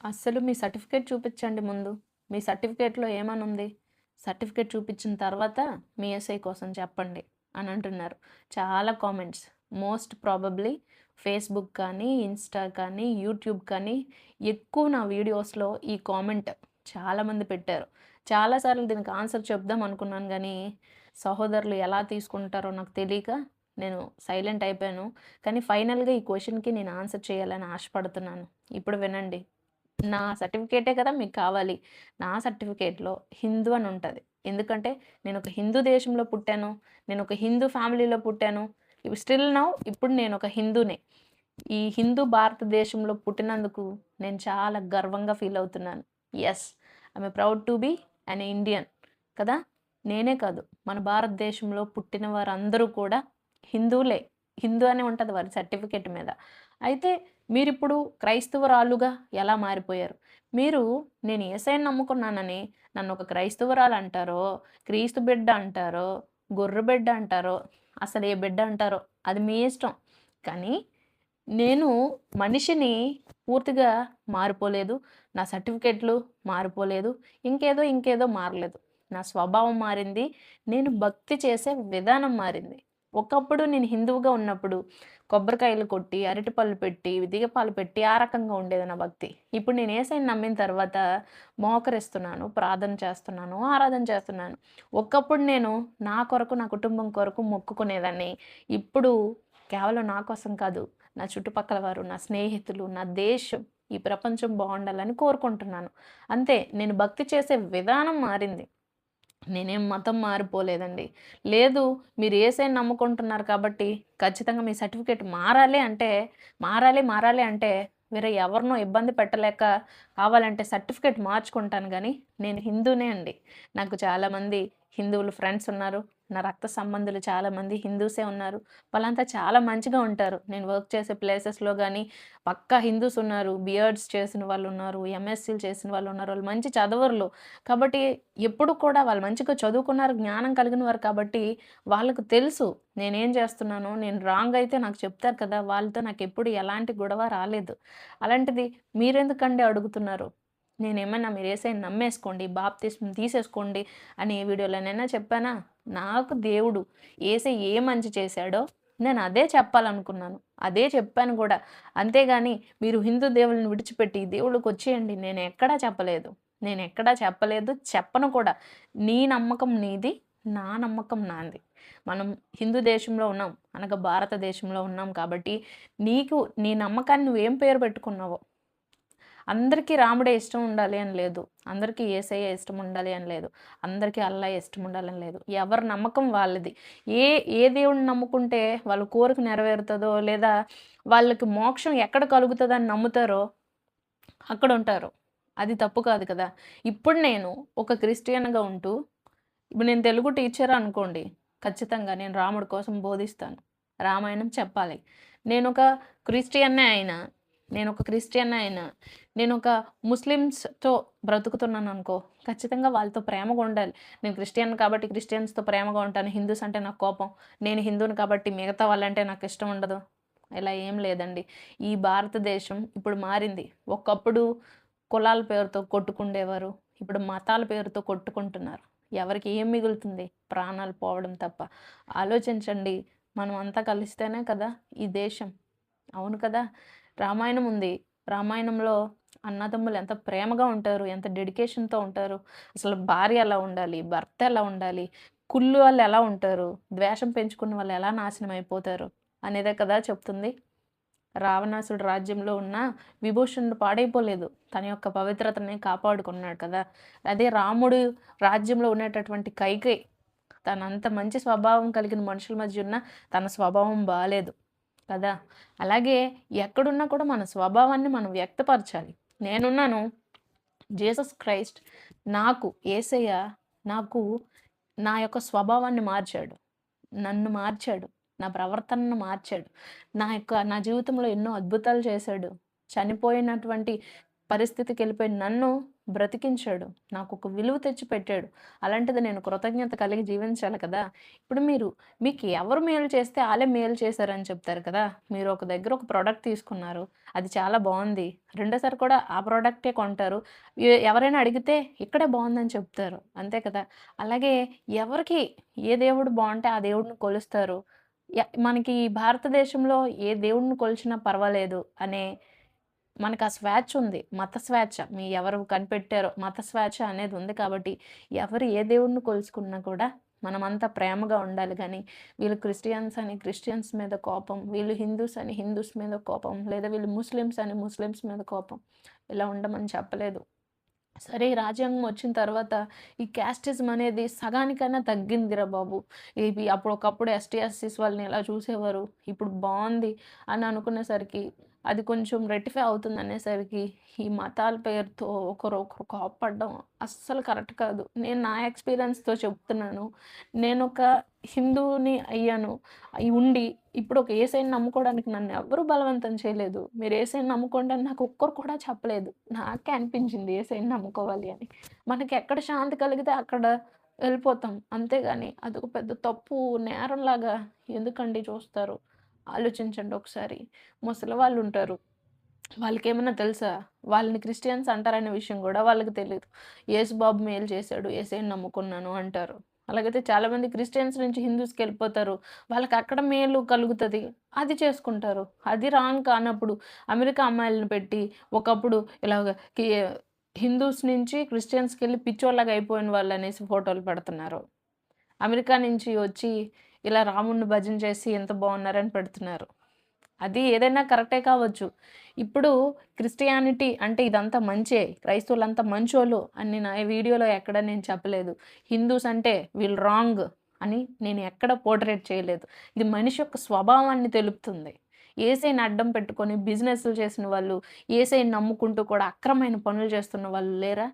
అస్సలు మీ సర్టిఫికేట్ చూపించండి ముందు. మీ సర్టిఫికేట్లో ఏమనుంది? సర్టిఫికేట్ చూపించిన తర్వాత మీ ఎస్ఐ కోసం చెప్పండి అని అంటున్నారు. చాలా కామెంట్స్. మోస్ట్ ప్రాబబ్లీ ఫేస్బుక్ కానీ ఇన్స్టా కానీ యూట్యూబ్ కానీ ఎక్కువ నా వీడియోస్లో ఈ కామెంట్ చాలామంది పెట్టారు. చాలాసార్లు దీనికి ఆన్సర్ చెప్దాం అనుకున్నాను కానీ సహోదరులు ఎలా తీసుకుంటారో నాకు తెలియక నేను సైలెంట్ అయిపోయాను. కానీ ఫైనల్గా ఈ క్వశ్చన్కి నేను ఆన్సర్ చేయాలని ఆశపడుతున్నాను. ఇప్పుడు వినండి. నా సర్టిఫికేటే కదా మీకు కావాలి. నా సర్టిఫికేట్లో హిందూ అని ఉంటుంది. ఎందుకంటే నేను ఒక హిందూ దేశంలో పుట్టాను. నేను ఒక హిందూ ఫ్యామిలీలో పుట్టాను. స్టిల్ నౌ ఇప్పుడు నేను ఒక హిందూనే. ఈ హిందూ భారతదేశంలో పుట్టినందుకు నేను చాలా గర్వంగా ఫీల్ అవుతున్నాను. Yes I'm proud to be an Indian కదా? నేనే కాదు. మన భారతదేశంలో పుట్టిన వారందరూ కూడా హిందువులే. హిందూ అనే ఉంటుంది వారి సర్టిఫికేట్ మీద. అయితే మీరిప్పుడు క్రైస్తవరాలుగా ఎలా మారిపోయారు? మీరు నేను ఏసైని నమ్ముకున్నానని నన్ను ఒక క్రైస్తవరాలు అంటారో క్రీస్తు బిడ్డ అంటారో గొర్రె బిడ్డ అంటారో అసలు ఏ బిడ్డ అంటారో అది మీ ఇష్టం. కానీ నేను మనిషిని పూర్తిగా మారిపోలేదు. నా సర్టిఫికెట్లు మారిపోలేదు. ఇంకేదో ఇంకేదో మారలేదు. నా స్వభావం మారింది. నేను భక్తి చేసే విధానం మారింది. ఒకప్పుడు నేను హిందువుగా ఉన్నప్పుడు కొబ్బరికాయలు కొట్టి అరటిపళ్ళు పెట్టి దిగపాలు పెట్టి ఆ రకంగా ఉండేది నా భక్తి. ఇప్పుడు నేను ఏసైని నమ్మిన తర్వాత మోకరిస్తున్నాను ప్రార్థన చేస్తున్నాను ఆరాధన చేస్తున్నాను. ఒకప్పుడు నేను నా కొరకు నా కుటుంబం కొరకు మొక్కుకునేదాన్ని. ఇప్పుడు కేవలం నా కోసం కాదు నా చుట్టుపక్కల వారు నా స్నేహితులు నా దేశం ఈ ప్రపంచం బాగుండాలని కోరుకుంటున్నాను. అంతే నేను భక్తి చేసే విధానం మారింది. నేనేం మతం మారిపోలేదండి. లేదు మీరు ఏసైని నమ్ముకుంటున్నారు కాబట్టి ఖచ్చితంగా మీ సర్టిఫికేట్ మారాలి అంటే మారాలి మారాలి అంటే వేరే ఎవరినో ఇబ్బంది పెట్టలేక కావాలంటే సర్టిఫికేట్ మార్చుకుంటాను కానీ నేను హిందూనే అండి. నాకు చాలామంది హిందువులు ఫ్రెండ్స్ ఉన్నారు. నా రక్త సంబంధులు చాలామంది హిందూసే ఉన్నారు. వాళ్ళంతా చాలా మంచిగా ఉంటారు. నేను వర్క్ చేసే ప్లేసెస్లో కానీ పక్కా హిందూస్ ఉన్నారు. బియర్డ్స్ చేసిన వాళ్ళు ఉన్నారు. ఎంఎస్సీలు చేసిన వాళ్ళు ఉన్నారు. వాళ్ళు మంచి చదవరులు. కాబట్టి ఎప్పుడు కూడా వాళ్ళు మంచిగా చదువుకున్నారు జ్ఞానం కలిగిన వారు కాబట్టి వాళ్ళకు తెలుసు. నేనేం చేస్తున్నాను నేను రాంగ్ అయితే నాకు చెప్తారు కదా వాళ్ళతో నాకు ఎప్పుడు ఎలాంటి గొడవ రాలేదు. అలాంటిది మీరెందుకండి అడుగుతున్నారు? నేనేమన్నా మీరు వేసే నమ్మేసుకోండి బాప్తిస్మం తీసేసుకోండి అని ఏ వీడియోలోనైనా చెప్పానా? నాకు దేవుడు ఏసే ఏ మంచి చేశాడో నేను అదే చెప్పాలనుకున్నాను. అదే చెప్పాను కూడా. అంతేగాని మీరు హిందూ దేవుళ్ళని విడిచిపెట్టి దేవుళ్ళకి వచ్చేయండి. నేను ఎక్కడా చెప్పలేదు. నేను ఎక్కడా చెప్పలేదు. చెప్పను కూడా. నీ నమ్మకం నీది నా నమ్మకం నాది. మనం హిందూ దేశంలో ఉన్నాం. అనగా భారతదేశంలో ఉన్నాం కాబట్టి నీకు నీ నమ్మకాన్ని నువ్వేం పేరు పెట్టుకున్నావో అందరికీ రాముడే ఇష్టం ఉండాలి అని లేదు. అందరికీ ఏసయ్య ఇష్టం ఉండాలి అని లేదు. అందరికీ అల్లా ఇష్టం ఉండాలని లేదు. ఎవరి నమ్మకం వాళ్ళది. ఏ ఏ దేవుడిని నమ్ముకుంటే వాళ్ళ కోరిక నెరవేరుతుందో లేదా వాళ్ళకి మోక్షం ఎక్కడ కలుగుతుందని నమ్ముతారో అక్కడ ఉంటారు. అది తప్పు కాదు కదా. ఇప్పుడు నేను ఒక క్రిస్టియన్గా ఉంటూ ఇప్పుడు నేను తెలుగు టీచర్ అనుకోండి ఖచ్చితంగా నేను రాముడి కోసం బోధిస్తాను. రామాయణం చెప్పాలి. నేను ఒక క్రిస్టియన్నే అయినా నేను ఒక క్రిస్టియన్ అయినా నేను ఒక ముస్లిమ్స్తో బ్రతుకుతున్నాను అనుకో ఖచ్చితంగా వాళ్ళతో ప్రేమగా ఉండాలి. నేను క్రిస్టియన్ కాబట్టి క్రిస్టియన్స్తో ప్రేమగా ఉంటాను. హిందూస్ అంటే నాకు కోపం. నేను హిందూని కాబట్టి మిగతా వాళ్ళంటే నాకు ఇష్టం ఉండదు. ఇలా ఏం లేదండి. ఈ భారతదేశం ఇప్పుడు మారింది. ఒకప్పుడు కులాల పేరుతో కొట్టుకుండేవారు. ఇప్పుడు మతాల పేరుతో కొట్టుకుంటున్నారు. ఎవరికి ఏం మిగులుతుంది? ప్రాణాలు పోవడం తప్ప. ఆలోచించండి. మనం అంతా కలిస్తేనే కదా ఈ దేశం. అవును కదా? రామాయణం ఉంది. రామాయణంలో అన్నదమ్ములు ఎంత ప్రేమగా ఉంటారు ఎంత డెడికేషన్తో ఉంటారు. అసలు భార్య ఎలా ఉండాలి భర్త ఎలా ఉండాలి కుళ్ళు వాళ్ళు ఎలా ఉంటారు ద్వేషం పెంచుకున్న వాళ్ళు ఎలా నాశనం అయిపోతారు అనేదే కదా చెప్తుంది. రావణాసుడు రాజ్యంలో ఉన్న విభూషణుడు పాడైపోలేదు. తన యొక్క పవిత్రతని కాపాడుకున్నాడు కదా. అదే రాముడు రాజ్యంలో ఉండేటటువంటి కైకై తనంత మంచి స్వభావం కలిగిన మనుషుల మధ్య ఉన్న తన స్వభావం బాగాలేదు కదా? అలాగే ఎక్కడున్నా కూడా మన స్వభావాన్ని మనం వ్యక్తపరచాలి. నేనున్నాను. జీసస్ క్రైస్ట్ నాకు ఏసయ్య నాకు నా యొక్క స్వభావాన్ని మార్చాడు. నన్ను మార్చాడు. నా ప్రవర్తనను మార్చాడు. నా యొక్క నా జీవితంలో ఎన్నో అద్భుతాలు చేశాడు. చనిపోయినటువంటి పరిస్థితికి వెళ్ళిపోయిన నన్ను బ్రతికించాడు. నాకు ఒక విలువ తెచ్చి పెట్టాడు. అలాంటిది నేను కృతజ్ఞత కలిగి జీవించాలి కదా. ఇప్పుడు మీరు మీకు ఎవరు మేలు చేస్తే వాళ్ళే మేలు చేశారని చెప్తారు కదా. మీరు ఒక దగ్గర ఒక ప్రోడక్ట్ తీసుకున్నారు. అది చాలా బాగుంది. రెండోసారి కూడా ఆ ప్రోడక్టే కొంటారు. ఎవరైనా అడిగితే ఇక్కడే బాగుందని చెప్తారు. అంతే కదా. అలాగే ఎవరికి ఏ దేవుడు బాగుంటే ఆ దేవుడిని కొలుస్తారు. మనకి ఈ భారతదేశంలో ఏ దేవుడిని కొలిచినా పర్వాలేదు అనే మనకు ఆ స్వేచ్ఛ ఉంది. మత స్వేచ్ఛ. మీ ఎవరు కనిపెట్టారో మత స్వేచ్ఛ అనేది ఉంది కాబట్టి ఎవరు ఏ దేవుడిని కొలుసుకున్నా కూడా మనమంతా ప్రేమగా ఉండాలి. కానీ వీళ్ళు క్రిస్టియన్స్ అని క్రిస్టియన్స్ మీద కోపం వీళ్ళు హిందూస్ అని హిందూస్ మీద కోపం లేదా వీళ్ళు ముస్లిమ్స్ అని ముస్లిమ్స్ మీద కోపం ఇలా ఉండమని చెప్పలేదు. సరే ఈ రాజ్యాంగం వచ్చిన తర్వాత ఈ క్యాస్టిజం అనేది సగానికైనా తగ్గిందిరా బాబు. ఇవి అప్పుడు ఒకప్పుడు ఎస్టీ ఎస్సీస్ వాళ్ళని ఎలా చూసేవారు? ఇప్పుడు బాగుంది అని అనుకునేసరికి అది కొంచెం రెటిఫై అవుతుంది అనేసరికి ఈ మతాల పేరుతో ఒకరు ఒకరు కోపడడం అస్సలు కరెక్ట్ కాదు. నేను నా ఎక్స్పీరియన్స్తో చెప్తున్నాను. నేను ఒక హిందూని అయ్యాను. అయి ఉండి ఇప్పుడు ఒక ఏసైని నమ్ముకోవడానికి నన్ను ఎవరు బలవంతం చేయలేదు. మీరు ఏసైని నమ్ముకోండి అని నాకు ఒక్కరు కూడా చెప్పలేదు. నాకే అనిపించింది ఏసైని నమ్ముకోవాలి అని. మనకి ఎక్కడ శాంతి కలిగితే అక్కడ వెళ్ళిపోతాం. అంతేగాని అదొక పెద్ద తప్పు నేరంలాగా ఎందుకండి చూస్తారు? ఆలోచించండి ఒకసారి. ముసలి వాళ్ళు ఉంటారు వాళ్ళకి ఏమైనా తెలుసా? వాళ్ళని క్రిస్టియన్స్ అంటారనే విషయం కూడా వాళ్ళకి తెలియదు యేసుబాబు మేలు చేశాడు ఏసైని నమ్ముకున్నాను అంటారు. అలాగైతే చాలామంది క్రిస్టియన్స్ నుంచి హిందూస్కి వెళ్ళిపోతారు. వాళ్ళకి అక్కడ మేలు కలుగుతుంది. అది చేసుకుంటారు. అది రాంగ్ కానప్పుడు అమెరికా అమ్మాయిలను పెట్టి ఒకప్పుడు ఇలాగ హిందూస్ నుంచి క్రిస్టియన్స్కి వెళ్ళి పిచ్చోళ్ళగా అయిపోయిన వాళ్ళు అనేసి ఫోటోలు పెడుతున్నారు. అమెరికా నుంచి వచ్చి ఇలా రాముడిని భజన చేసి ఎంత బాగున్నారని పెడుతున్నారు. అది ఏదైనా కరెక్టే కావచ్చు. ఇప్పుడు క్రిస్టియానిటీ అంటే ఇదంతా మంచే క్రైస్తవులంతా మంచోళ్ళు అని నా వీడియోలో ఎక్కడ నేను చెప్పలేదు. హిందూస్ అంటే వీళ్ళు రాంగ్ అని నేను ఎక్కడ పోర్ట్రేట్ చేయలేదు. ఇది మనిషి యొక్క స్వభావాన్ని తెలుపుతుంది. ఏసైని అడ్డం పెట్టుకొని బిజినెస్లు చేసిన వాళ్ళు ఏసైని నమ్ముకుంటూ కూడా అక్రమైన పనులు చేస్తున్న వాళ్ళు లేరా?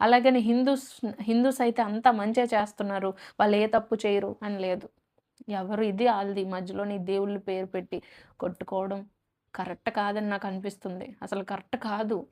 అలాగని హిందూస్ హిందూస్ అయితే అంతా మంచిగా చేస్తున్నారు. వాళ్ళు ఏ తప్పు చేయరు అని లేదు. ఎవరు ఇది వాళ్ళది. మధ్యలోని దేవుళ్ళ పేరు పెట్టి కొట్టుకోవడం కరెక్ట్ కాదని నాకు అనిపిస్తుంది. అసలు కరెక్ట్ కాదు.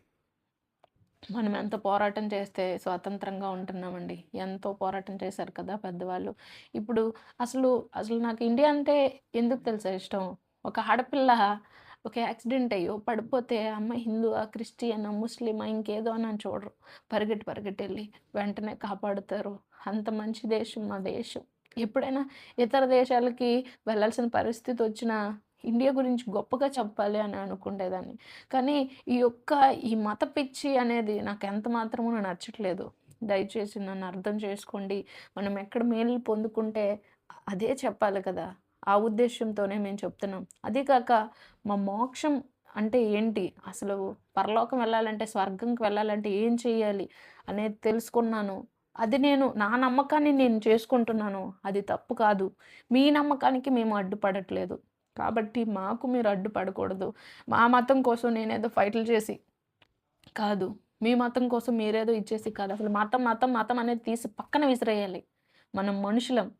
మనం ఎంత పోరాటం చేస్తే స్వాతంత్రంగా ఉంటున్నామండి. ఎంతో పోరాటం చేశారు కదా పెద్దవాళ్ళు. ఇప్పుడు అసలు అసలు నాకు ఇండియా అంటే ఎందుకు తెలుసా ఇష్టం? ఒక ఆడపిల్ల ఒక యాక్సిడెంట్ అయ్యో పడిపోతే అమ్మ హిందూ క్రిస్టియన్ ముస్లిమా ఇంకేదో అని అని చూడరు. పరిగెట్టి పరిగెట్టి వెళ్ళి వెంటనే కాపాడుతారు. అంత మంచి దేశం మా దేశం. ఎప్పుడైనా ఇతర దేశాలకి వెళ్ళాల్సిన పరిస్థితి వచ్చినా ఇండియా గురించి గొప్పగా చెప్పాలి అని అనుకునేదాన్ని కానీ ఈ యొక్క ఈ మత పిచ్చి అనేది నాకు ఎంత మాత్రమూ నచ్చట్లేదు. దయచేసి నన్ను అర్థం చేసుకోండి. మనం ఎక్కడ మేలు పొందుకుంటే అదే చెప్పాలి కదా. ఆ ఉద్దేశంతోనే మేము చెప్తున్నాం. అదే కాక మా మోక్షం అంటే ఏంటి? అసలు పరలోకం వెళ్ళాలంటే స్వర్గంకి వెళ్ళాలంటే ఏం చేయాలి అనేది తెలుసుకున్నాను. అది నేను నా నమ్మకాన్ని నేను చేసుకుంటున్నాను. అది తప్పు కాదు. మీ నమ్మకానికి మేము అడ్డుపడట్లేదు. కాబట్టి మాకు మీరు అడ్డుపడకూడదు. మా మతం కోసం నేనేదో ఫైట్లు చేసి కాదు. మీ మతం కోసం మీరేదో ఇచ్చేసి కాదు. అసలు మతం మతం మతం అనేది తీసి పక్కన విసిరేయాలి. మనం మనుషులం.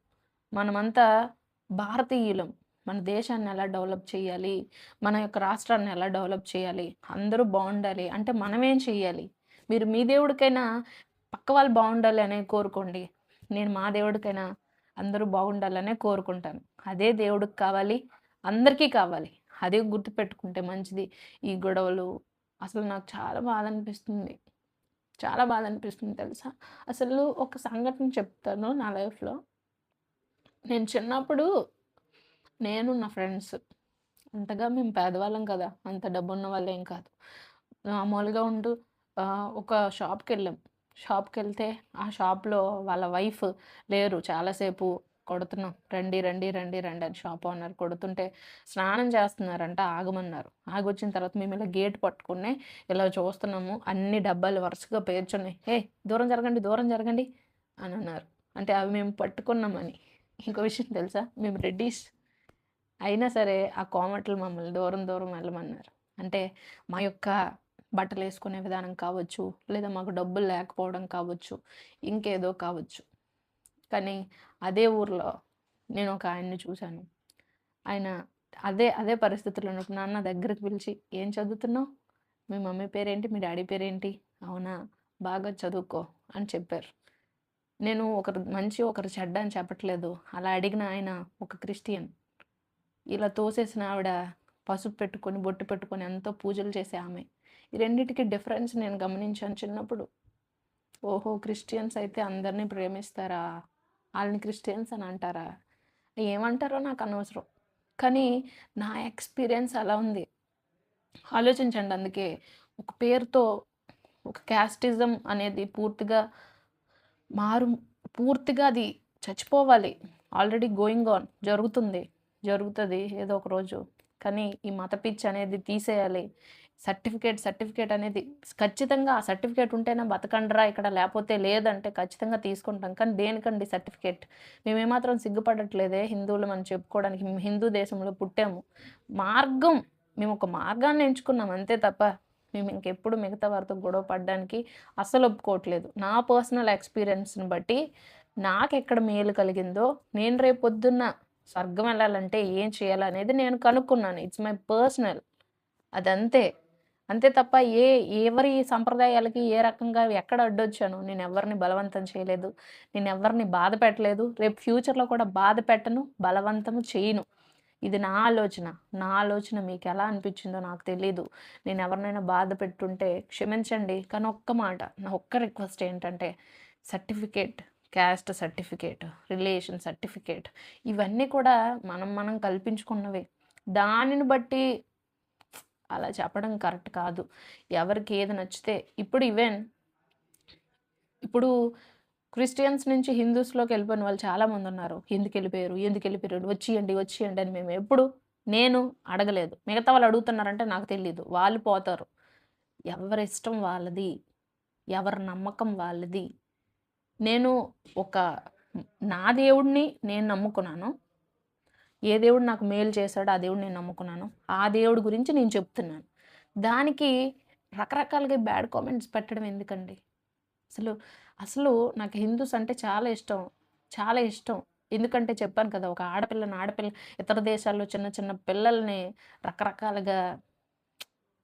మనమంతా భారతీయులం. మన దేశాన్ని ఎలా డెవలప్ చేయాలి? మన యొక్క రాష్ట్రాన్ని ఎలా డెవలప్ చేయాలి? అందరూ బాగుండాలి. అంటే మనమేం చేయాలి మీరు మీ దేవుడికైనా పక్క వాళ్ళు బాగుండాలి అనే కోరుకోండి. నేను మా దేవుడికైనా అందరూ బాగుండాలనే కోరుకుంటాను. అదే దేవుడికి కావాలి అందరికీ కావాలి. అదే గుర్తుపెట్టుకుంటే మంచిది. ఈ గొడవలు అసలు నాకు చాలా బాధ అనిపిస్తుంది. చాలా బాధ అనిపిస్తుంది తెలుసా? అసలు ఒక సంఘటన చెప్తాను నా లైఫ్లో. నేను చిన్నప్పుడు నేను నా ఫ్రెండ్స్ అంతగా మేము పేదవాళ్ళం కదా అంత డబ్బు ఉన్న వాళ్ళు ఏం కాదు. మామూలుగా ఉంటూ ఒక షాప్కి వెళ్ళాం. షాప్కి వెళ్తే ఆ షాప్లో వాళ్ళ వైఫ్ లేరు. చాలాసేపు కొడుతున్నాం. రండి రండి రండి రండి అని షాప్ ఓనర్ కొడుతుంటే స్నానం చేస్తున్నారంట ఆగమన్నారు. ఆగొచ్చిన తర్వాత మేము ఇలా గేట్ పట్టుకునే ఇలా చూస్తున్నాము. అన్ని డబ్బాలు వరుసగా పేర్చున్నాయి. ఏ దూరం జరగండి దూరం జరగండి అని అన్నారు. అంటే అవి మేము పట్టుకున్నామని. ఇంకో విషయం తెలుసా? మేము రెడ్డీస్. అయినా సరే ఆ కోమట్లు మమ్మల్ని దూరం దూరం వెళ్ళమన్నారు. అంటే మా యొక్క బట్టలు వేసుకునే విధానం కావచ్చు లేదా మాకు డబ్బులు లేకపోవడం కావచ్చు ఇంకేదో కావచ్చు. కానీ అదే ఊర్లో నేను ఒక ఆయన్ని చూశాను. ఆయన అదే అదే పరిస్థితుల్లో ఉన్నప్పుడు నాన్న దగ్గరకు పిలిచి ఏం చదువుతున్నావు? మీ మమ్మీ పేరేంటి? మీ డాడీ పేరేంటి? అవునా? బాగా చదువుకో అని చెప్పారు. నేను ఒకరు మంచి ఒకరు చెడ్డ అని చెప్పట్లేదు. అలా అడిగిన ఆయన ఒక క్రిస్టియన్. ఇలా తోసేసిన ఆవిడ పసుపు పెట్టుకొని బొట్టు పెట్టుకొని ఎంతో పూజలు చేసే ఆమె. ఈ రెండింటికి డిఫరెన్స్ నేను గమనించాను చిన్నప్పుడు. ఓహో క్రిస్టియన్స్ అయితే అందరినీ ప్రేమిస్తారా? వాళ్ళని క్రిస్టియన్స్ అని అంటారా? ఏమంటారో నాకు అనవసరం. కానీ నా ఎక్స్పీరియన్స్ అలా ఉంది. ఆలోచించండి అందుకే. ఒక పేరుతో ఒక క్యాస్టిజం అనేది పూర్తిగా మారు పూర్తిగా అది చచ్చిపోవాలి. ఆల్రెడీ గోయింగ్ ఆన్ జరుగుతుంది. జరుగుతుంది ఏదో ఒక రోజు. కానీ ఈ మత పిచ్ అనేది తీసేయాలి. సర్టిఫికేట్ సర్టిఫికేట్ అనేది ఖచ్చితంగా ఆ సర్టిఫికేట్ ఉంటేనే బతకండ్రా ఇక్కడ లేకపోతే లేదంటే ఖచ్చితంగా తీసుకుంటాం. కానీ దేనికండి సర్టిఫికేట్? మేమేమాత్రం సిగ్గుపడట్లేదే హిందువులు మనం చెప్పుకోవడానికి. మేము హిందూ దేశంలో పుట్టాము. మార్గం మేము ఒక మార్గాన్ని ఎంచుకున్నాం అంతే తప్ప మేము ఇంకెప్పుడు మిగతా వారితో గొడవ పడడానికి అస్సలు ఒప్పుకోవట్లేదు. నా పర్సనల్ ఎక్స్పీరియన్స్ని బట్టి నాకు ఎక్కడ మేలు కలిగిందో నేను రేపు పొద్దున్న స్వర్గం వెళ్ళాలంటే ఏం చేయాలనేది నేను కనుక్కున్నాను. It's my personal. అదంతే. అంతే తప్ప ఏ ఎవరి సంప్రదాయాలకి ఏ రకంగా ఎక్కడ అడ్డొచ్చాను నేను ఎవరిని బలవంతం చేయలేదు నేను ఎవరిని బాధ పెట్టలేదు రేపు ఫ్యూచర్లో కూడా బాధ పెట్టను బలవంతము చేయను. ఇది నా ఆలోచన. నా ఆలోచన మీకు ఎలా అనిపించిందో నాకు తెలీదు. నేను ఎవరినైనా బాధ పెట్టుంటే క్షమించండి కానీ ఒక్క మాట నా ఒక్క రిక్వెస్ట్ ఏంటంటే certificate caste certificate relation certificate ఇవన్నీ కూడా మనం మనం కల్పించుకున్నవే. దానిని బట్టి అలా చెప్పడం కరెక్ట్ కాదు. ఎవరికి ఏది నచ్చితే ఇప్పుడు ఈవెన్ ఇప్పుడు క్రిస్టియన్స్ నుంచి హిందూస్లోకి వెళ్ళిపోయిన వాళ్ళు చాలామంది ఉన్నారు. ఎందుకు వెళ్ళిపోయారు? ఎందుకు వెళ్ళిపోయారు? వచ్చియండి వచ్చియండి అని మేము ఎప్పుడు నేను అడగలేదు. మిగతా వాళ్ళు అడుగుతున్నారంటే నాకు తెలియదు వాళ్ళు పోతారు. ఎవరి ఇష్టం వాళ్ళది? ఎవరి నమ్మకం వాళ్ళది? నేను ఒక నా దేవుడిని నేను నమ్ముకున్నాను. ఏ దేవుడు నాకు మేలు చేశాడో ఆ దేవుడు నేను నమ్ముకున్నాను. ఆ దేవుడి గురించి నేను చెప్తున్నాను. దానికి రకరకాలుగా బ్యాడ్ కామెంట్స్ పెట్టడం ఎందుకండి? అసలు అసలు నాకు హిందూస్ అంటే చాలా ఇష్టం. చాలా ఇష్టం. ఎందుకంటే చెప్పాను కదా ఒక ఆడపిల్లని ఆడపిల్ల ఇతర దేశాల్లో చిన్న చిన్న పిల్లల్ని రకరకాలుగా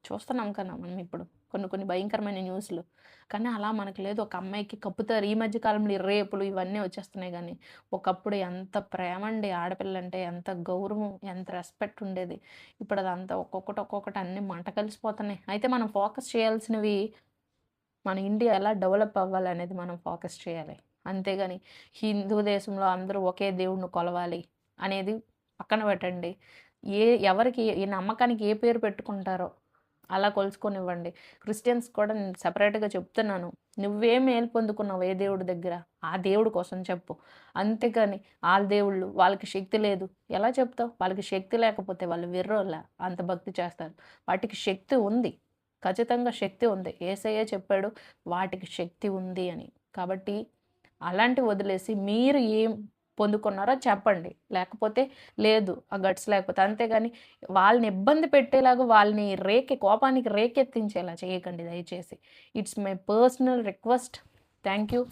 చూస్తున్నాం కదా మనం ఇప్పుడు. కొన్ని కొన్ని భయంకరమైన న్యూస్లు. కానీ అలా మనకు లేదు. ఒక అమ్మాయికి కప్పుతారు. ఈ మధ్య కాలంలో ఈ రేపులు ఇవన్నీ వచ్చేస్తున్నాయి కానీ ఒకప్పుడు ఎంత ప్రేమ అండి ఆడపిల్ల అంటే ఎంత గౌరవం ఎంత రెస్పెక్ట్ ఉండేది. ఇప్పుడు అదంతా ఒక్కొక్కటి ఒక్కొక్కటి అన్ని మంట కలిసిపోతున్నాయి. అయితే మనం ఫోకస్ చేయాల్సినవి మన ఇండియా ఎలా డెవలప్ అవ్వాలి అనేది మనం ఫోకస్ చేయాలి. అంతేగాని హిందూ దేశంలో అందరూ ఒకే దేవుడిని కొలవాలి అనేది పక్కన పెట్టండి. ఏ ఎవరికి ఈ నమ్మకానికి ఏ పేరు పెట్టుకుంటారో అలా కొలుచుకొనివ్వండి. క్రిస్టియన్స్ కూడా నేను సపరేట్గా చెప్తున్నాను. నువ్వే మేలు పొందుకున్నావు ఏ దేవుడి దగ్గర? ఆ దేవుడి కోసం చెప్పు. అంతేకాని వాళ్ళ దేవుళ్ళు వాళ్ళకి శక్తి లేదు. ఎలా చెప్తావు? వాళ్ళకి శక్తి లేకపోతే వాళ్ళు విర్రోళ్ళ. అంత భక్తి చేస్తారు. వాటికి శక్తి ఉంది. ఖచ్చితంగా శక్తి ఉంది. ఏసయ్యే చెప్పాడు వాటికి శక్తి ఉంది అని. కాబట్టి అలాంటి వదిలేసి మీరు ఏం పొందుకున్నారో చెప్పండి. లేకపోతే లేదు ఆ గట్స్ లేకపోతే అంతేగాని వాళ్ళని ఇబ్బంది పెట్టేలాగా వాళ్ళని రేకె కోపానికి రేకెత్తించేలా చేయకండి దయచేసి. It's my personal request thank you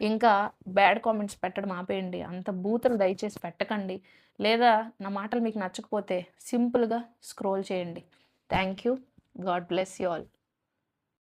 ఇంకా బ్యాడ్ కామెంట్స్ పెట్టడం ఆపేయండి. అంత బూతులు దయచేసి పెట్టకండి. లేదా నా మాటలు మీకు నచ్చకపోతే సింపుల్గా స్క్రోల్ చేయండి. Thank you God bless you all